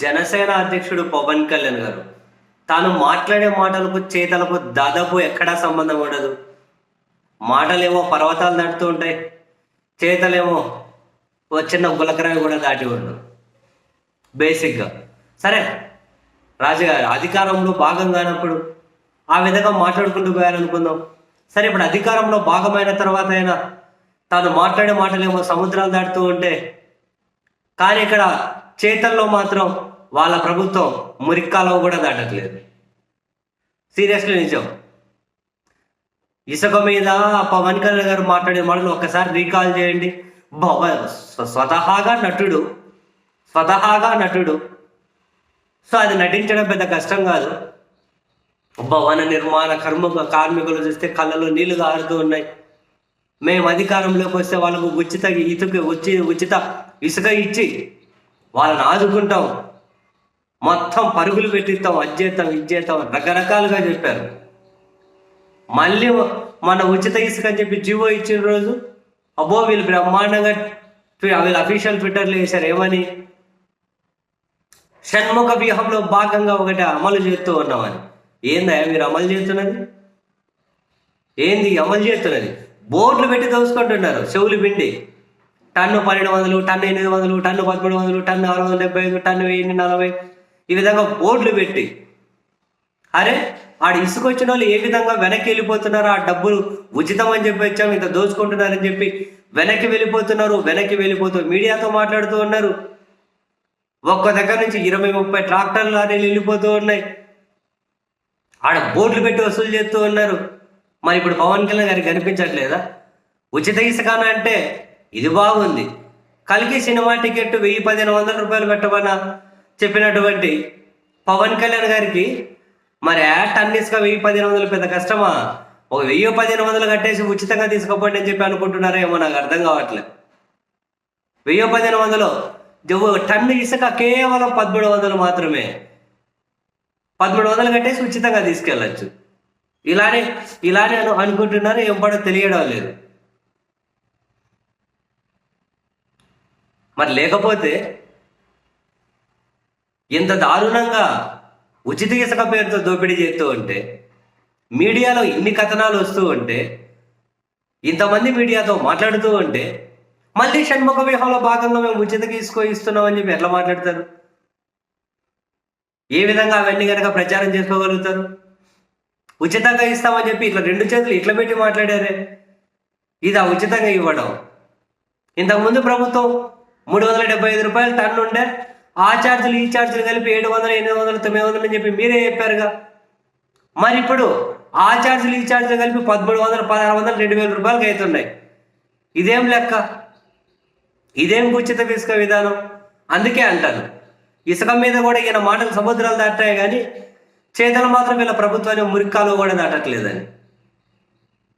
జనసేన అధ్యక్షుడు పవన్ కళ్యాణ్ గారు. తాను మాట్లాడే మాటలకు చేతలకు దాదాపు ఎక్కడా సంబంధం ఉండదు. మాటలేమో పర్వతాలు దాటుతూ ఉంటాయి. చేతలేమో ఓ చిన్న గులకరాయి కూడా దాటి ఉండదు. బేసిక్గా. సరే రాజుగారు అధికారంలో భాగం కానప్పుడు ఆ విధంగా మాట్లాడుకుంటూ పోయాలనుకుందాం సరే ఇప్పుడు అధికారంలో భాగమైన తర్వాత అయినా తాను మాట్లాడే మాటలేమో సముద్రాలు దాటుతూ ఉంటే కానీ ఇక్కడ చేతల్లో మాత్రం వాళ్ళ ప్రభుత్వం మురిక్కాలో కూడా దాటట్లేదు. సీరియస్లీ నిజం. ఇసుక మీద పవన్ కళ్యాణ్ గారు మాట్లాడే మాటలు ఒక్కసారి రీకాల్ చేయండి. భవ స్వతహాగా నటుడు స్వతహాగా నటుడు. సో అది నటించడం పెద్ద కష్టం కాదు. భవన నిర్మాణ కర్మ కార్మికులు చూస్తే కళ్ళలో నీళ్ళు కారుతూ ఉన్నాయి. మేము అధికారంలోకి వస్తే వాళ్ళకు ఉచిత ఇసుక వచ్చి ఉచిత ఇసుక ఇచ్చి వాళ్ళని ఆదుకుంటాం. మొత్తం పరుగులు పెట్టిస్తాం అది చేస్తాం చేస్తాం రకరకాలుగా చెప్పారు. మళ్ళీ మన ఉచిత ఇసుక అని చెప్పి జీవో ఇచ్చిన రోజు అబ్బో వీళ్ళు బ్రహ్మాండంగా వీళ్ళు అఫీషియల్ ట్విట్టర్లు వేశారు ఏమని? షణ్ముఖ వ్యూహంలో భాగంగా ఒకటి అమలు చేస్తూ ఉన్నామని. ఏందా మీరు అమలు చేస్తున్నది? ఏంది అమలు చేస్తున్నది? బోర్డులు పెట్టి దోసుకుంటున్నారు చెవులు పిండి. టన్ను పన్నెండు వందలు టన్ను ఎనిమిది వందలు టన్ను పదమూడు వందలు టన్ను ఆరు వందల డెబ్బై ఐదు టన్ను వెయ్యి నలభై ఈ విధంగా బోర్డులు పెట్టి అరే ఆడ ఇసుక వచ్చిన వాళ్ళు ఏ విధంగా వెనక్కి వెళ్ళిపోతున్నారు? ఆ డబ్బులు ఉచితం అని చెప్పి వచ్చాము ఇంత దోచుకుంటున్నారని చెప్పి వెనక్కి వెళ్ళిపోతున్నారు వెనక్కి వెళ్ళిపోతూ మీడియాతో మాట్లాడుతూ ఉన్నారు. ఒక్క దగ్గర నుంచి ఇరవై ముప్పై ట్రాక్టర్లు లారీలు వెళ్ళిపోతూ ఉన్నాయి. ఆడ బోర్డులు పెట్టి వసూలు చేస్తూ ఉన్నారు. మరి ఇప్పుడు పవన్ కళ్యాణ్ గారికి కనిపించట్లేదా? ఉచిత ఇసుకాన అంటే ఇది బాగుంది. కలికి సినిమా టికెట్ వెయ్యి పదిహేను వందల రూపాయలు పెట్టమన్నా చెప్పినటువంటి పవన్ కళ్యాణ్ గారికి మరి ఆ టన్ ఇసుక వెయ్యి పదిహేను వందలు పెద్ద కష్టమా? ఒక వెయ్యి పదిహేను వందలు కట్టేసి ఉచితంగా తీసుకోపోండి అని చెప్పి అనుకుంటున్నారా ఏమో నాకు అర్థం కావట్లేదు. వెయ్యి పదిహేను వందలు జవ్వు టన్ను ఇసుక కేవలం పదమూడు వందలు మాత్రమే. పదమూడు వందలు కట్టేసి ఉచితంగా తీసుకెళ్ళచ్చు. ఇలానే ఇలానే అనుకుంటున్నారు ఏం పడో తెలియడం లేదు. మరి లేకపోతే ఇంత దారుణంగా ఉచిత ఇసుక పేరుతో దోపిడీ చేస్తూ ఉంటే మీడియాలో ఇన్ని కథనాలు వస్తూ ఉంటే ఇంతమంది మీడియాతో మాట్లాడుతూ ఉంటే మళ్ళీ షణ్ముఖ వ్యూహంలో భాగంగా మేము ఉచిత ఇసుకో ఇస్తున్నామని చెప్పి ఎట్లా మాట్లాడతారు? ఏ విధంగా అవన్నీ కనుక ప్రచారం చేసుకోగలుగుతారు? ఉచితంగా ఇస్తామని చెప్పి ఇట్లా రెండు చేతులు ఇట్లా పెట్టి మాట్లాడారే. ఇది ఉచితంగా ఇవ్వడం. ఇంతకుముందు ప్రభుత్వం మూడు వందల డెబ్బై ఐదు రూపాయలు టన్ను ఉండే ఆ ఛార్జీలు ఈ ఛార్జీలు కలిపి ఏడు వందలు ఎనిమిది వందలు తొమ్మిది వందలు అని చెప్పి మీరే చెప్పారుగా. మరి ఇప్పుడు ఆ ఛార్జీలు ఈ ఛార్జీలు కలిపి పదమూడు వందలు పదహారు వందలు రెండు వేల రూపాయలకి అవుతున్నాయి. ఇదేం లెక్క? ఇదేం ఉచిత ఇసుక విధానం? అందుకే అంటాను ఇసుక మీద కూడా ఈయన మాటలు సముద్రాలు దాటాయి కానీ చేతలు మాత్రం వీళ్ళ ప్రభుత్వాన్ని మురికాలు కూడా దాటట్లేదని.